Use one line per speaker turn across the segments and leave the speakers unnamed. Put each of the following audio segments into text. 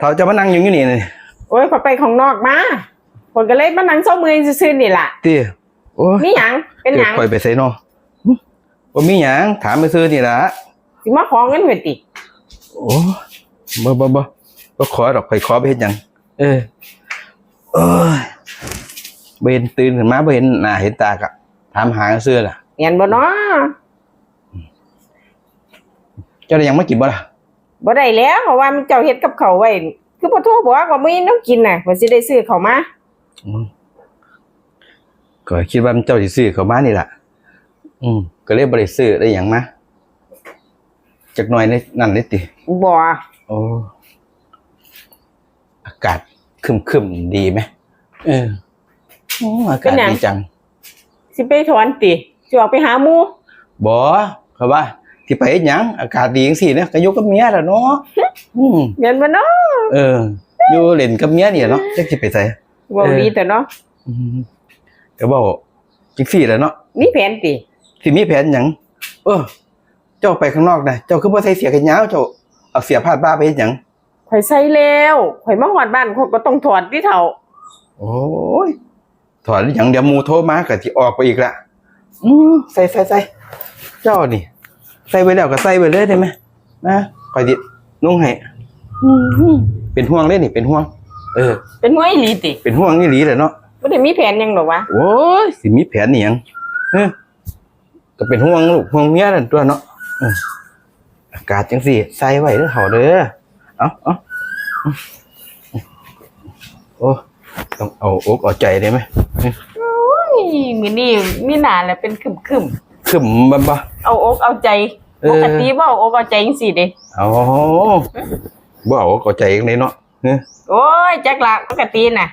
เท่าจะมานั่งอยู่นี่นี่
โอ้ยพอยไปของนอกมาคนก็เลยมานั่งเศร้ามือซื่อๆนี่ล่ะ
ตีโอ้ย
มีหยังเป็นหยัง
คอยไปใส่เนาะว่ามีหยังถามไปซื้อนี่ล่ะ
สิมาขอเงินไว้ติ
โอ้บ่บ่บ่บ่ขอดอกข่อยขอไปเฮ็ดหยังเออเอ้ยบ่เห็นตื่นขึ้นมาบ่เห็นหน้าเห็นตากะถามหาซื้อล่ะ
เห็นบ่เนาะ
เจ้าได้หยังมากินบ่ล่ะ
บ่ได้แล้วเพราะว่ามันเจ้าเฮ็ดกับเขาวไว้ คือบ่โทรบอกว่ามื้อนี้ต้องกินน่ะว่าสิได้ซื้อเขาวมา
อืมก็คิดว่ามันเจ้าสิซื้อเข้ามานี่ล่ะ อืมก็เลยบ่ได้ซื้อได้หยังมาจักหน่อยนี่นั่นเลยติ
บ่
โอ้อากาศครึมๆดีไหมเออโอ้อากาศดีจัง
สิไปถอนติสิออกไปหาหมู่
บอเขาว่า ที่ไปเฮ็ดหยังอากาศดีจังซี่เนี่ยก็อยู่กับเมียแหละเนาะอืม
เห็นบ่เนาะ
เออ อยู่เล่นกับเมียนี่เนาะจักสิไปไส
เว้า
เออ
ดีแต่เนาะ
อืมก็บอกจังซี่แหละเนาะ
มีแผนติ
สิมีแผนหยังเออ เจ้าไปข้างนอกได้เจ้าคือบ่ใส่เสียกันยาวเจ้าเอาเสียผ้าดบ้าไปเฮ็ดหยัง
ข่อยใส่แล้วข่อยมาฮอดบ้านข่อยก็ต้องถอดที่เฒ่า
โอ้ยถอดหยังเดี๋ยวหมู่โทรมาก็สิออกไปอีกละอืมใส่ใส่ใส่เจ้านี่ ใส่ไว้แล้วก็ใส่ไว้เลยได้ไหมนะข่อยสินุ่งให้อืมเป็นห่วงเลยนี่เป็นห่วง เออ
เป็นมวยอีหลีติ
เป็นห่วงนี่หลีแหละเนาะ
บ่ได้มีแผนหยังหรอกวะ
โอ้ยสิมีแผนนี่หยังเออก็เป็นห่วงลูกห่วงเมียนั่นตัวเนาะเอออากาศจังสี่ใส่ไว้เด้อเฒ่าเด้อเอาเอาโอ้ต้องเอาอกเอาใจได้ไหม
นี่มื้อนี้มีหน้าแล้วเป็นคึม
ขึ้นบ่บ่
ๆเอาอกเอาใจ
เออ
ปกติบ่เอาอกเอาใจจังซี่เด้
เอาบ่เอาอกเอาใจจังไดเนาะเออ
โอ้ยจักละปกติน่ะ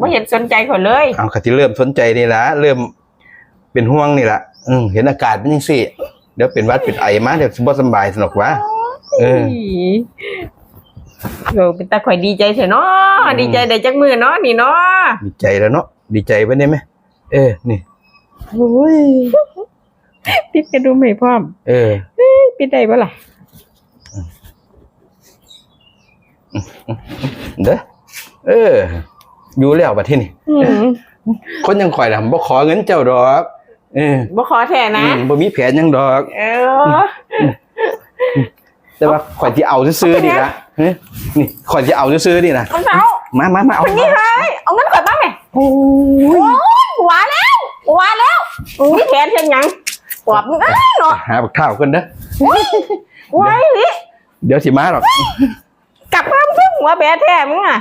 บ่เห็นสนใจเขาเลย
เอาก็สิเริ่มสนใจนี่ล่ะเริ่มเป็นห่วงนี่ล่ะอืมเห็นอากาศเป็นจังซี่เดี๋ยวเป็นหวัดเป็นไอมาเดี๋ยวสิบ่สำบายสนุกวะเออ
เออเป็นตาข่อยดีใจเถอะเนาะ
อืม
ดีใจได้จักมือเนาะนี่เนาะ
ดีใจแล้วเนาะดีใจไว้ได้ไหมเออนี่
โอ้ย ปิดกระดุมให้พร้อม
เออ
ปิดได้บ่ล่ะ
เด้อเออ อยู่แล้วบัดที่นี่
อืม
คนยังข่อยน่ะบ่ขอเงินเจ้าดอกเออ
บ่ขอแท้นะ
อืมบ่มีแผนหยังดอก
เออ
แต่ว่าข่อยสิเอาซื้อๆนี่ล่ะเฮ้ยนี่ข่อยสิเอาซื้อๆนี่ล่ะ
มันเอา
มามามาเอา
คนนี้ไงเอาเงินข่อยบ้างไหม
โอ้ย
โอ้ยหวานแล้วหวานแล้วมีแผนเช่นหยัง ปอบมึงเอ้ยเนาะ
หาบักเท้ากันเด้อ
ไว้ลิ
เดี๋ยวสิมาหรอก
กลับมามึงหัวแบะแท้มึงอะ